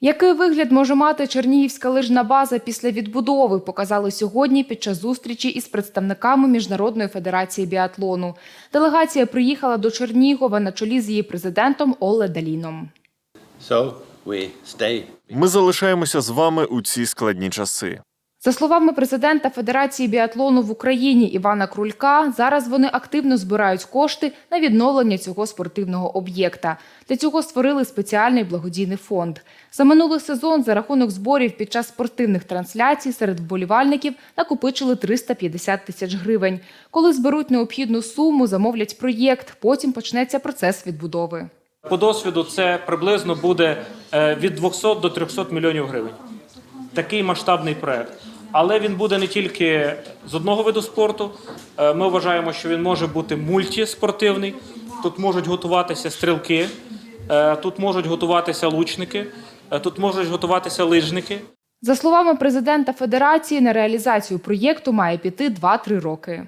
Який вигляд може мати Чернігівська лижна база після відбудови, показали сьогодні під час зустрічі із представниками Міжнародної федерації біатлону. Делегація приїхала до Чернігова на чолі з її президентом Оле Даліном. So. Ми залишаємося з вами у ці складні часи. За словами президента Федерації біатлону в Україні Івана Крулька, зараз вони активно збирають кошти на відновлення цього спортивного об'єкта. Для цього створили спеціальний благодійний фонд. За минулий сезон за рахунок зборів під час спортивних трансляцій серед вболівальників накопичили 350 тисяч гривень. Коли зберуть необхідну суму, замовлять проєкт. Потім почнеться процес відбудови. По досвіду це приблизно буде е, від 200 до 300 мільйонів гривень. Такий масштабний проект. Але він буде не тільки з одного виду спорту. Е, Ми вважаємо, що він може бути мультиспортивний. Тут можуть готуватися стрілки, е, тут можуть готуватися лучники, е, тут можуть готуватися лижники. За словами президента Федерації, на реалізацію проєкту має піти 2-3 роки.